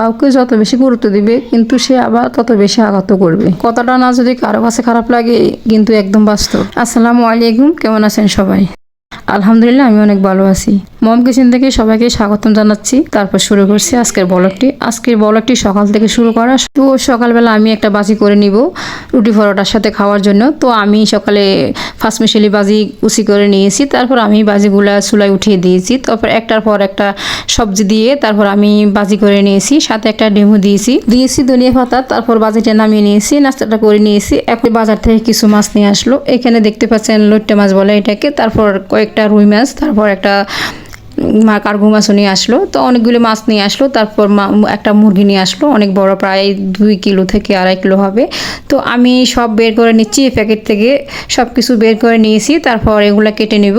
কাউকে যত বেশি গুরুত্ব দিবে, কিন্তু সে আবার তত বেশি আঘাত করবে। কথাটা না যদি কারও কাছে খারাপ লাগে, কিন্তু একদম বাস্তব। আসসালামু আলাইকুম, কেমন আছেন সবাই? আলহামদুলিল্লাহ, আমি অনেক ভালো আছি। মম কিচেন থেকে সবাইকে স্বাগতম জানাচ্ছি। তারপর শুরু করছি আজকের বলকটি আজকের বলকটি সকাল থেকে শুরু করা তো সকালবেলা আমি একটা বাজি করে নিব রুটি পরোটার সাথে খাওয়ার জন্য। তো আমি সকালে ফার্স্ট মিশালি বাজি কুচি করে নিয়েছি। তারপর আমি বাজিগুলা চুলায় উঠিয়ে দিয়েছি। তারপর একটার পর একটা সবজি দিয়ে তারপর আমি বাজি করে নিয়েছি। সাথে একটা ডেমো দিয়েছি। দিয়েছি ধনিয়া পাতা। তারপর বাজিটা নামিয়ে নিয়েছি। নাস্তাটা করে নিয়েছি। এখন বাজার থেকে কিছু মাছ নিয়ে আসলো। এখানে দেখতে পাচ্ছেন লইট্টা মাছ বলে এটাকে। তারপর কয়েকটা রুই মাছ, তারপর একটা মা কার্গো মাছও নিয়ে আসলো। তো অনেকগুলো মাছ নিয়ে আসলো, তারপর একটা মুরগি নিয়ে আসলো। অনেক বড়, প্রায় দুই কিলো থেকে আড়াই কিলো হবে। তো আমি সব বের করে নিচ্ছি প্যাকেট থেকে। সব কিছু বের করে নিয়েছি, তারপর এগুলো কেটে নিব।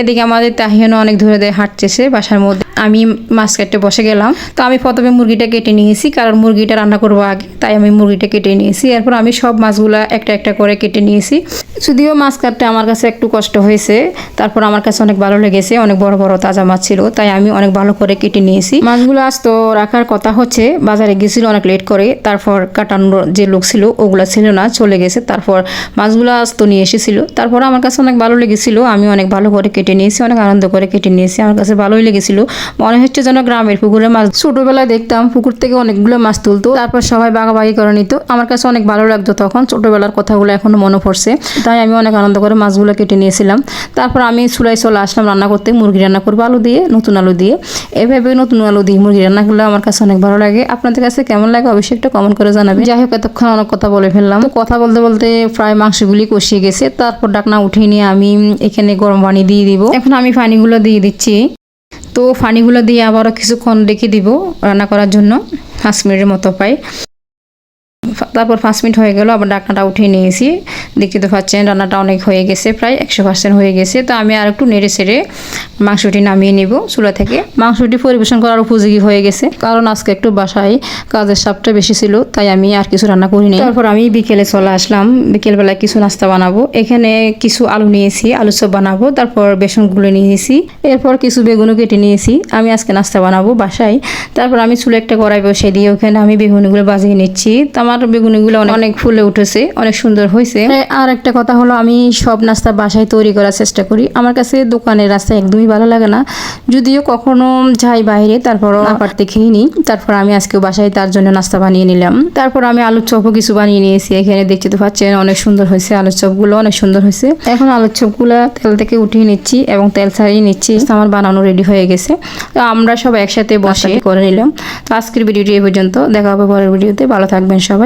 এদিকে আমাদের তাহিয়ানো অনেক ধরে ধরে হাঁটতেছে বাসার মধ্যে। আমি মাছ কাটতে বসে গেলাম। তো আমি প্রথমে মুরগিটা কেটে নিয়েছি, কারণ মুরগিটা রান্না করব আগে। তাই আমি মুরগিটা কেটে নিয়েছি। এরপর আমি সব মাছগুলো একটা একটা করে কেটে নিয়েছি। যদিও মাছ কাটতে আমার কাছে একটু কষ্ট হয়েছে, তারপর আমার কাছে অনেক ভালো লেগেছে, অনেক বড় বড় তাজা মাছ ছিল, তাই আমি অনেক ভালো করে কেটে নিয়েছি। মাছগুলো আজ তো রাখার কথা হচ্ছে, বাজারে গেছিল অনেক লেট করে, তারপর কাটানোর যে লোক ছিল, ওগুলো ছিল না, চলে গেছে, তারপর মাছগুলো আজ তো নিয়ে এসেছিল। তারপর আমার কাছে অনেক ভালো লেগেছিল, আমি অনেক ভালো করে কেটে নিয়েছি, অনেক আনন্দ করে কেটে নিয়েছি, আমার কাছে ভালোই লেগেছিল। মনে হচ্ছে যেন গ্রামের পুকুরে মাছ, ছোটবেলায় দেখতাম পুকুর থেকে অনেকগুলো মাছ তুলতো, তারপর সবাই বাগাবাগি করে নিত। আমার কাছে অনেক ভালো লাগতো তখন, ছোটবেলার কথাগুলো এখনও মনে পড়ছে। তাই আমি অনেক আনন্দ করে মাছগুলো কেটে নিয়েছিলাম। তারপর আমি চুলাই চলে আসলাম রান্না করতে, মুরগি রান্না করব আলু দিয়ে, নতুন আলু দিয়ে। এভাবে নতুন আলু দিয়ে মুরগি রান্না করলে আমার কাছে অনেক ভালো লাগে। আপনাদের কাছে কেমন লাগে অবশ্যই একটা কমেন্ট করে জানাবেন। যাই হোক, এতক্ষণ অনেক কথা বলে ফেললাম। কথা বলতে বলতে প্রায় মাংসগুলি কষিয়ে গেছে। তারপর ডাকনা উঠিয়ে নিয়ে আমি এখানে গরম পানি দিয়ে দিব। এখন আমি পানিগুলো দিয়ে দিচ্ছি। তো পানিগুলো দিয়ে আবারও কিছুক্ষণ রেখে দিব রান্না করার জন্য। পাঁচ মিনিটের মতো পাই। তারপর পাঁচ মিনিট হয়ে গেল, আবার ডাকনাটা উঠিয়ে নিয়েছি। দেখতে তো পাচ্ছেন, রান্নাটা অনেক হয়ে গেছে, প্রায় একশো পার্সেন্ট হয়ে গেছে। তো আমি আর একটু নেড়ে সেড়ে মাংসটি নামিয়ে নিব চুলা থেকে। মাংসটি পরিবেশন করার উপযোগী হয়ে গেছে, কারণ আজকে একটু বাসায় কাজের সাপটা বেশি ছিল, তাই আমি আর কিছু রান্না করিনি। তারপর আমি বিকেলে চলে আসলাম, বিকেলবেলায় কিছু নাস্তা বানাবো। এখানে কিছু আলু নিয়েছি, আলু চপ বানাবো, তারপর বেসনগুলো নিয়েছি, এরপর কিছু বেগুনও কেটে নিয়েছি। আমি আজকে নাস্তা বানাবো বাসায়। তারপর আমি চুলে একটা কড়াই বসে দিয়ে ওখানে আমি বেগুনগুলো বাজিয়ে নিচ্ছি। তো আমার বেগুনিগুলো অনেক অনেক ফুলে উঠেছে অনেক সুন্দর হয়েছে। আর একটা কথা হলো আমি সব নাস্তা বাসায় তৈরি করার চেষ্টা করি। আমার কাছে দোকানের রাস্তা একদমই ভালো লাগে না। যদিও কখনো যাই বাইরে তারপর না। পারতে খেয়ে নিই। তারপর আমি আজকেও বাসায় তার জন্য নাস্তা বানিয়ে নিলাম। তারপর আমি আলুর চপও কিছু বানিয়ে নিয়েছি। এখানে দেখতে তো পাচ্ছেন অনেক সুন্দর হয়েছে আলুর চপগুলো অনেক সুন্দর হয়েছে। এখন আলুর চপগুলো তেল থেকে উঠিয়ে নিচ্ছি এবং তেল ছাড়িয়ে নিচ্ছি। আমার বানানো রেডি হয়ে গেছে। তো আমরা সব একসাথে বসে করে নিলাম। তো আজকের ভিডিওটি এই পর্যন্ত। দেখা হবে পরের ভিডিওতে। ভালো থাকবেন সবাই।